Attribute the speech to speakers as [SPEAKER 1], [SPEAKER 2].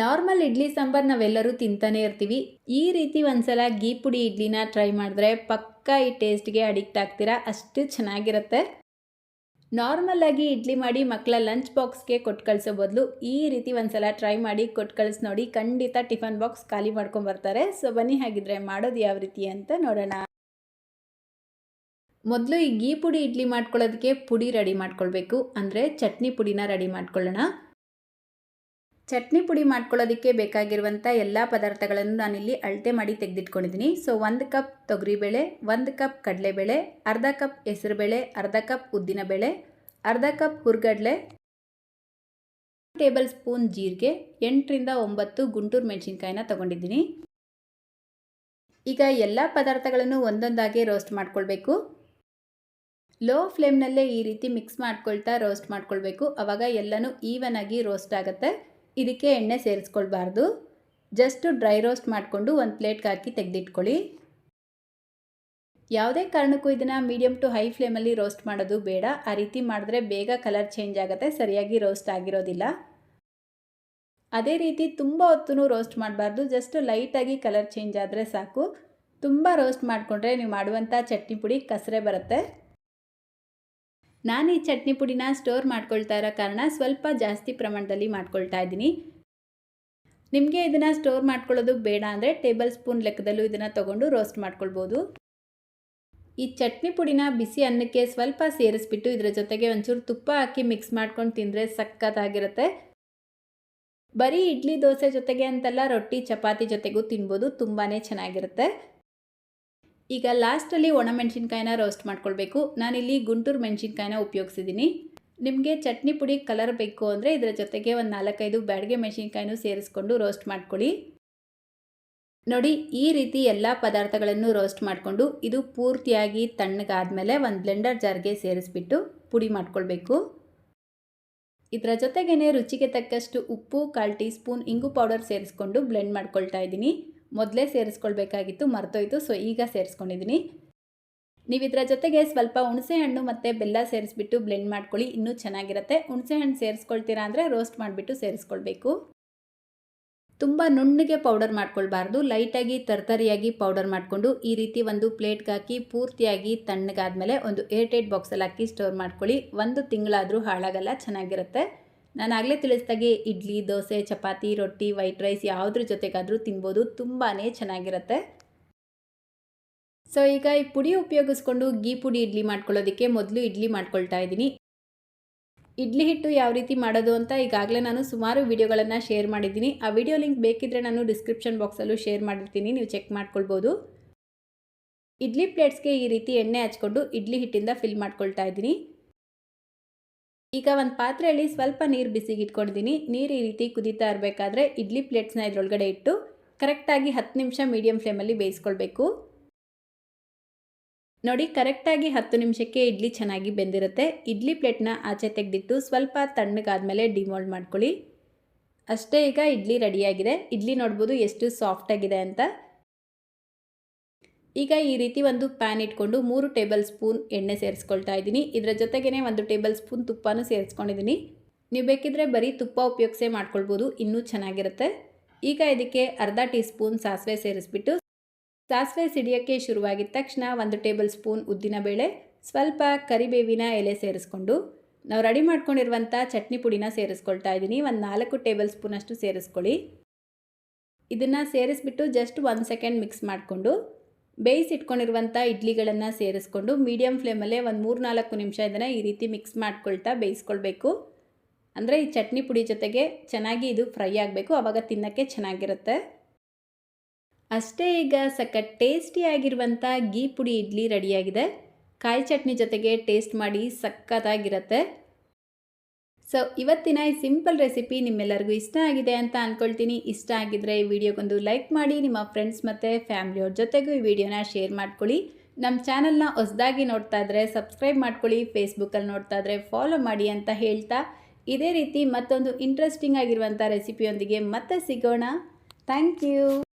[SPEAKER 1] Normal idli sambar ನಾವೆಲ್ಲರೂ ತಿಂತಾನೆ ಇರ್ತೀವಿ. ಈ ರೀತಿ ಒಂದ್ಸಲ ಗೀ ಪುಡಿ ಇಡ್ಲಿನ ಟ್ರೈ ಮಾಡಿದ್ರೆ ಪಕ್ಕಾ ಈ ಟೇಸ್ಟ್ಗೆ ಅಡಿಕ್ಟ್ ಆಗ್ತೀರಾ? ಅಷ್ಟು ಚೆನ್ನಾಗಿರುತ್ತೆ. ನಾರ್ಮಲ್ ಆಗಿ ಇಡ್ಲಿ ಮಾಡಿ ಮಕ್ಕಳ ಲಂಚ್ ಬಾಕ್ಸ್ಗೆ ಕೊಟ್ಟು ಕಳಿಸೋ ಬದಲು ಈ ರೀತಿ ಒಂದ್ಸಲ ಟ್ರೈ ಮಾಡಿ ಕೊಟ್ಟು ಕಳಿಸಿ ನೋಡಿ ಖಂಡಿತ ಟಿಫನ್ ಬಾಕ್ಸ್ ಖಾಲಿ ಮಾಡ್ಕೊಂಡು ಬರ್ತಾರೆ. ಸೊ ಬನ್ನಿ ಹಾಗಿದ್ರೆ ಮಾಡೋದು ಯಾವ ರೀತಿ ಅಂತ ನೋಡೋಣ. ಮೊದಲು ಈ ಗೀ ಪುಡಿ ಇಡ್ಲಿ ಮಾಡ್ಕೊಳ್ಳೋದಕ್ಕೆ ಪುಡಿ ರೆಡಿ ಮಾಡ್ಕೊಳ್ಬೇಕು. ಅಂದರೆ ಚಟ್ನಿ ಪುಡಿನ ರೆಡಿ ಮಾಡ್ಕೊಳ್ಳೋಣ. ಚಟ್ನಿ ಪುಡಿ ಮಾಡ್ಕೊಳ್ಳೋದಕ್ಕೆ ಬೇಕಾಗಿರುವಂಥ ಎಲ್ಲ ಪದಾರ್ಥಗಳನ್ನು ನಾನಿಲ್ಲಿ ಅಳತೆ ಮಾಡಿ ತೆಗೆದಿಟ್ಕೊಂಡಿದ್ದೀನಿ. ಸೊ ಒಂದು ಕಪ್ ತೊಗರಿಬೇಳೆ, ಒಂದು ಕಪ್ ಕಡಲೆಬೇಳೆ, ಅರ್ಧ ಕಪ್ ಹೆಸರುಬೇಳೆ, ಅರ್ಧ ಕಪ್ ಉದ್ದಿನಬೇಳೆ, ಅರ್ಧ ಕಪ್ ಹುರ್ಗಡ್ಲೆ ಟೇಬಲ್ ಸ್ಪೂನ್ ಜೀರಿಗೆ, ಎಂಟರಿಂದ ಒಂಬತ್ತು ಗುಂಟೂರು ಮೆಣಸಿನ್ಕಾಯಿನ ತೊಗೊಂಡಿದ್ದೀನಿ. ಈಗ ಎಲ್ಲ ಪದಾರ್ಥಗಳನ್ನು ಒಂದೊಂದಾಗಿ ರೋಸ್ಟ್ ಮಾಡ್ಕೊಳ್ಬೇಕು. ಲೋ ಫ್ಲೇಮ್ನಲ್ಲೇ ಈ ರೀತಿ ಮಿಕ್ಸ್ ಮಾಡ್ಕೊಳ್ತಾ ರೋಸ್ಟ್ ಮಾಡ್ಕೊಳ್ಬೇಕು. ಆವಾಗ ಎಲ್ಲನೂ ಈವನ್ ಆಗಿ ರೋಸ್ಟ್ ಆಗುತ್ತೆ. ಇದಕ್ಕೆ ಎಣ್ಣೆ ಸೇರಿಸ್ಕೊಳ್ಬಾರ್ದು. ಜಸ್ಟ್ ಡ್ರೈ ರೋಸ್ಟ್ ಮಾಡಿಕೊಂಡು ಒಂದು ಪ್ಲೇಟ್ಗೆ ಹಾಕಿ ತೆಗೆದಿಟ್ಕೊಳ್ಳಿ. ಯಾವುದೇ ಕಾರಣಕ್ಕೂ ಇದನ್ನು ಮೀಡಿಯಮ್ ಟು ಹೈ ಫ್ಲೇಮಲ್ಲಿ ರೋಸ್ಟ್ ಮಾಡೋದು ಬೇಡ. ಆ ರೀತಿ ಮಾಡಿದ್ರೆ ಬೇಗ ಕಲರ್ ಚೇಂಜ್ ಆಗುತ್ತೆ, ಸರಿಯಾಗಿ ರೋಸ್ಟ್ ಆಗಿರೋದಿಲ್ಲ. ಅದೇ ರೀತಿ ತುಂಬ ಹೊತ್ತು ರೋಸ್ಟ್ ಮಾಡಬಾರ್ದು. ಜಸ್ಟ್ ಲೈಟಾಗಿ ಕಲರ್ ಚೇಂಜ್ ಆದರೆ ಸಾಕು. ತುಂಬ ರೋಸ್ಟ್ ಮಾಡಿಕೊಂಡ್ರೆ ನೀವು ಮಾಡುವಂಥ ಚಟ್ನಿ ಪುಡಿ ಕಸರೆ ಬರುತ್ತೆ. ನಾನು ಈ ಚಟ್ನಿ ಪುಡಿನ ಸ್ಟೋರ್ ಮಾಡ್ಕೊಳ್ತಾ ಇರೋ ಕಾರಣ ಸ್ವಲ್ಪ ಜಾಸ್ತಿ ಪ್ರಮಾಣದಲ್ಲಿ ಮಾಡ್ಕೊಳ್ತಾ ಇದ್ದೀನಿ. ನಿಮಗೆ ಇದನ್ನು ಸ್ಟೋರ್ ಮಾಡ್ಕೊಳ್ಳೋದು ಬೇಡ ಅಂದರೆ ಟೇಬಲ್ ಸ್ಪೂನ್ ಲೆಕ್ಕದಲ್ಲೂ ಇದನ್ನು ತೊಗೊಂಡು ರೋಸ್ಟ್ ಮಾಡ್ಕೊಳ್ಬೋದು. ಈ ಚಟ್ನಿ ಪುಡಿನ ಬಿಸಿ ಅನ್ನಕ್ಕೆ ಸ್ವಲ್ಪ ಸೇರಿಸ್ಬಿಟ್ಟು ಇದರ ಜೊತೆಗೆ ಒಂಚೂರು ತುಪ್ಪ ಹಾಕಿ ಮಿಕ್ಸ್ ಮಾಡ್ಕೊಂಡು ತಿಂದರೆ ಸಕ್ಕತ್ತಾಗಿರುತ್ತೆ ಬರೀ ಇಡ್ಲಿ ದೋಸೆ ಜೊತೆಗೆ ಅಂತಲ್ಲ ರೊಟ್ಟಿ, ಚಪಾತಿ ಜೊತೆಗೂ ತಿನ್ಬೋದು ತುಂಬಾ ಚೆನ್ನಾಗಿರುತ್ತೆ. ಈಗ ಲಾಸ್ಟಲ್ಲಿ ಒಣಮೆಣ್ಸಿನ್ಕಾಯಿನ ರೋಸ್ಟ್ ಮಾಡ್ಕೊಳ್ಬೇಕು. ನಾನಿಲ್ಲಿ ಗುಂಟೂರು ಮೆಣಸಿನ್ಕಾಯಿನ ಉಪಯೋಗಿಸಿದ್ದೀನಿ ನಿಮಗೆ ಚಟ್ನಿ ಪುಡಿ ಕಲರ್ ಬೇಕು ಅಂದರೆ ಇದರ ಜೊತೆಗೆ ಒಂದು ನಾಲ್ಕೈದು ಬ್ಯಾಡಿಗೆ ಮೆಣಸಿನ್ಕಾಯಿನೂ ಸೇರಿಸ್ಕೊಂಡು ರೋಸ್ಟ್ ಮಾಡ್ಕೊಳ್ಳಿ. ನೋಡಿ, ಈ ರೀತಿ ಎಲ್ಲ ಪದಾರ್ಥಗಳನ್ನು ರೋಸ್ಟ್ ಮಾಡಿಕೊಂಡು ಇದು ಪೂರ್ತಿಯಾಗಿ ತಣ್ಣಗಾದಮೇಲೆ ಒಂದು ಬ್ಲೆಂಡರ್ ಜಾರ್ಗೆ ಸೇರಿಸ್ಬಿಟ್ಟು ಪುಡಿ ಮಾಡ್ಕೊಳ್ಬೇಕು. ಇದರ ಜೊತೆಗೇ ರುಚಿಗೆ ತಕ್ಕಷ್ಟು ಉಪ್ಪು, ಕಾಲು ಟೀ ಸ್ಪೂನ್ ಇಂಗು ಪೌಡರ್ ಸೇರಿಸ್ಕೊಂಡು ಬ್ಲೆಂಡ್ ಮಾಡ್ಕೊಳ್ತಾ ಇದ್ದೀನಿ. ಮೊದಲೇ ಸೇರಿಸ್ಕೊಳ್ಬೇಕಾಗಿತ್ತು, ಮರ್ತೋಯ್ತು. ಸೊ ಈಗ ಸೇರಿಸ್ಕೊಂಡಿದ್ದೀನಿ ನೀವು ಇದರ ಜೊತೆಗೆ ಸ್ವಲ್ಪ ಹುಣಸೆ ಹಣ್ಣು ಮತ್ತು ಬೆಲ್ಲ ಸೇರಿಸ್ಬಿಟ್ಟು ಬ್ಲೆಂಡ್ ಮಾಡ್ಕೊಳ್ಳಿ. ಇನ್ನೂ ಚೆನ್ನಾಗಿರುತ್ತೆ. ಹುಣಸೆ ಹಣ್ಣು ಸೇರಿಸ್ಕೊಳ್ತೀರಾ ಅಂದರೆ ರೋಸ್ಟ್ ಮಾಡಿಬಿಟ್ಟು ಸೇರಿಸ್ಕೊಳ್ಬೇಕು. ತುಂಬ ನುಣ್ಣಗೆ ಪೌಡರ್ ಮಾಡ್ಕೊಳ್ಬಾರ್ದು. ಲೈಟಾಗಿ ತರ್ತರಿಯಾಗಿ ಪೌಡರ್ ಮಾಡಿಕೊಂಡು ಈ ರೀತಿ ಒಂದು ಪ್ಲೇಟ್ಗೆ ಹಾಕಿ ಪೂರ್ತಿಯಾಗಿ ತಣ್ಣಗಾದ್ಮೇಲೆ ಒಂದು ಏರ್ಟೈಟ್ ಬಾಕ್ಸಲ್ಲಿ ಹಾಕಿ ಸ್ಟೋರ್ ಮಾಡ್ಕೊಳ್ಳಿ. ಒಂದು ತಿಂಗಳಾದರೂ ಹಾಳಾಗಲ್ಲ, ಚೆನ್ನಾಗಿರುತ್ತೆ. ನಾನು ಆಗಲೇ ತಿಳಿಸ್ದಾಗೆ ಇಡ್ಲಿ, ದೋಸೆ, ಚಪಾತಿ, ರೊಟ್ಟಿ, ವೈಟ್ ರೈಸ್ ಯಾವುದ್ರ ಜೊತೆಗಾದರೂ ತಿನ್ಬೋದು. ತುಂಬಾ ಚೆನ್ನಾಗಿರುತ್ತೆ. ಸೊ ಈಗ ಈ ಪುಡಿ ಉಪಯೋಗಿಸ್ಕೊಂಡು ಗೀ ಪುಡಿ ಇಡ್ಲಿ ಮಾಡ್ಕೊಳ್ಳೋದಕ್ಕೆ ಮೊದಲು ಇಡ್ಲಿ ಮಾಡ್ಕೊಳ್ತಾ ಇದ್ದೀನಿ. ಇಡ್ಲಿ ಹಿಟ್ಟು ಯಾವ ರೀತಿ ಮಾಡೋದು ಅಂತ ಈಗಾಗಲೇ ನಾನು ಸುಮಾರು ವಿಡಿಯೋಗಳನ್ನು ಶೇರ್ ಮಾಡಿದ್ದೀನಿ. ಆ ವಿಡಿಯೋ ಲಿಂಕ್ ಬೇಕಿದ್ದರೆ ನಾನು ಡಿಸ್ಕ್ರಿಪ್ಷನ್ ಬಾಕ್ಸಲ್ಲೂ ಶೇರ್ ಮಾಡಿರ್ತೀನಿ. ನೀವು ಚೆಕ್ ಮಾಡ್ಕೊಳ್ಬೋದು. ಇಡ್ಲಿ ಪ್ಲೇಟ್ಸ್ಗೆ ಈ ರೀತಿ ಎಣ್ಣೆ ಹಚ್ಕೊಂಡು ಇಡ್ಲಿ ಹಿಟ್ಟಿಂದ ಫಿಲ್ ಮಾಡ್ಕೊಳ್ತಾ ಇದ್ದೀನಿ. ಈಗ ಒಂದು ಪಾತ್ರೆಯಲ್ಲಿ ಸ್ವಲ್ಪ ನೀರು ಬಿಸಿಗೆ ಇಟ್ಕೊಂಡಿದ್ದೀನಿ ನೀರು ಈ ರೀತಿ ಕುದೀತಾ ಇರಬೇಕಾದ್ರೆ ಇಡ್ಲಿ ಪ್ಲೇಟ್ಸ್ನ ಇದರೊಳಗಡೆ ಇಟ್ಟು ಕರೆಕ್ಟಾಗಿ ಹತ್ತು ನಿಮಿಷ ಮೀಡಿಯಂ ಫ್ಲೇಮಲ್ಲಿ ಬೇಯಿಸ್ಕೊಳ್ಬೇಕು. ನೋಡಿ, ಕರೆಕ್ಟಾಗಿ ಹತ್ತು ನಿಮಿಷಕ್ಕೆ ಇಡ್ಲಿ ಚೆನ್ನಾಗಿ ಬೆಂದಿರುತ್ತೆ. ಇಡ್ಲಿ ಪ್ಲೇಟ್ನ ಆಚೆ ತೆಗೆದಿಟ್ಟು ಸ್ವಲ್ಪ ತಣ್ಣಗಾದ್ಮೇಲೆ ಡಿಮೋಲ್ಡ್ ಮಾಡ್ಕೊಳ್ಳಿ. ಅಷ್ಟೇ ಈಗ ಇಡ್ಲಿ ರೆಡಿಯಾಗಿದೆ ಇಡ್ಲಿ ನೋಡ್ಬೋದು ಎಷ್ಟು ಸಾಫ್ಟಾಗಿದೆ ಅಂತ. ಈಗ ಈ ರೀತಿ ಒಂದು ಪ್ಯಾನ್ ಇಟ್ಕೊಂಡು ಮೂರು ಟೇಬಲ್ ಸ್ಪೂನ್ ಎಣ್ಣೆ ಸೇರಿಸ್ಕೊಳ್ತಾ ಇದ್ದೀನಿ. ಇದರ ಜೊತೆಗೇ ಒಂದು ಟೇಬಲ್ ಸ್ಪೂನ್ ತುಪ್ಪನೂ ಸೇರಿಸ್ಕೊಂಡಿದ್ದೀನಿ. ನೀವು ಬೇಕಿದ್ರೆ ಬರೀ ತುಪ್ಪ ಉಪಯೋಗಿಸೇ ಮಾಡ್ಕೊಳ್ಬೋದು, ಇನ್ನೂ ಚೆನ್ನಾಗಿರುತ್ತೆ. ಈಗ ಇದಕ್ಕೆ ಅರ್ಧ ಟೀ ಸ್ಪೂನ್ ಸಾಸಿವೆ ಸೇರಿಸ್ಬಿಟ್ಟು, ಸಾಸಿವೆ ಸಿಡಿಯೋಕ್ಕೆ ಶುರುವಾಗಿದ್ದ ತಕ್ಷಣ ಒಂದು ಟೇಬಲ್ ಸ್ಪೂನ್ ಉದ್ದಿನಬೇಳೆ ಸ್ವಲ್ಪ ಕರಿಬೇವಿನ ಎಲೆ ಸೇರಿಸ್ಕೊಂಡು, ನಾವು ರೆಡಿ ಮಾಡ್ಕೊಂಡಿರುವಂಥ ಚಟ್ನಿ ಪುಡಿನ ಸೇರಿಸ್ಕೊಳ್ತಾ ಇದ್ದೀನಿ. ಒಂದು ನಾಲ್ಕು ಟೇಬಲ್ ಸ್ಪೂನಷ್ಟು ಸೇರಿಸ್ಕೊಳ್ಳಿ. ಇದನ್ನು ಸೇರಿಸ್ಬಿಟ್ಟು ಜಸ್ಟ್ ಒಂದು ಸೆಕೆಂಡ್ ಮಿಕ್ಸ್ ಮಾಡಿಕೊಂಡು ಬೇಯಿಸಿಟ್ಕೊಂಡಿರುವಂಥ ಇಡ್ಲಿಗಳನ್ನು ಸೇರಿಸ್ಕೊಂಡು ಮೀಡಿಯಮ್ ಫ್ಲೇಮಲ್ಲೇ ಒಂದು ಮೂರು ನಾಲ್ಕು ನಿಮಿಷ ಇದನ್ನು ಈ ರೀತಿ ಮಿಕ್ಸ್ ಮಾಡ್ಕೊಳ್ತಾ ಬೇಯಿಸ್ಕೊಳ್ಬೇಕು. ಅಂದರೆ ಈ ಚಟ್ನಿ ಪುಡಿ ಜೊತೆಗೆ ಚೆನ್ನಾಗಿ ಇದು ಫ್ರೈ ಆಗಬೇಕು ಆವಾಗ ತಿನ್ನೋಕ್ಕೆ ಚೆನ್ನಾಗಿರುತ್ತೆ. ಅಷ್ಟೇ ಈಗ ಸಖತ್ ಟೇಸ್ಟಿಯಾಗಿರುವಂಥ ಗೀ ಪುಡಿ ಇಡ್ಲಿ ರೆಡಿಯಾಗಿದೆ ಕಾಯಿ ಚಟ್ನಿ ಜೊತೆಗೆ ಟೇಸ್ಟ್ ಮಾಡಿ ಸಖತ್ತಾಗಿರುತ್ತೆ. ಸೊ ಇವತ್ತಿನ ಈ ಸಿಂಪಲ್ ರೆಸಿಪಿ ನಿಮ್ಮೆಲ್ಲರಿಗೂ ಇಷ್ಟ ಆಗಿದೆ ಅಂತ ಅಂದ್ಕೊಳ್ತೀನಿ ಇಷ್ಟ ಆಗಿದ್ರೆ ಈ ವಿಡಿಯೋಗೊಂದು ಲೈಕ್ ಮಾಡಿ, ನಿಮ್ಮ ಫ್ರೆಂಡ್ಸ್ ಮತ್ತು ಫ್ಯಾಮಿಲಿಯವ್ರ ಜೊತೆಗೂ ಈ ವಿಡಿಯೋನ ಶೇರ್ ಮಾಡ್ಕೊಳ್ಳಿ. ನಮ್ಮ ಚಾನಲ್ನ ಹೊಸದಾಗಿ ನೋಡ್ತಾ ಇದ್ರೆ ಸಬ್ಸ್ಕ್ರೈಬ್ ಮಾಡ್ಕೊಳ್ಳಿ ಫೇಸ್ಬುಕ್ಕಲ್ಲಿ ನೋಡ್ತಾ ಇದ್ರೆ ಫಾಲೋ ಮಾಡಿ ಅಂತ ಹೇಳ್ತಾ. ಇದೇ ರೀತಿ ಮತ್ತೊಂದು ಇಂಟ್ರೆಸ್ಟಿಂಗ್ ಆಗಿರುವಂಥ ರೆಸಿಪಿಯೊಂದಿಗೆ ಮತ್ತೆ ಸಿಗೋಣ. Thank you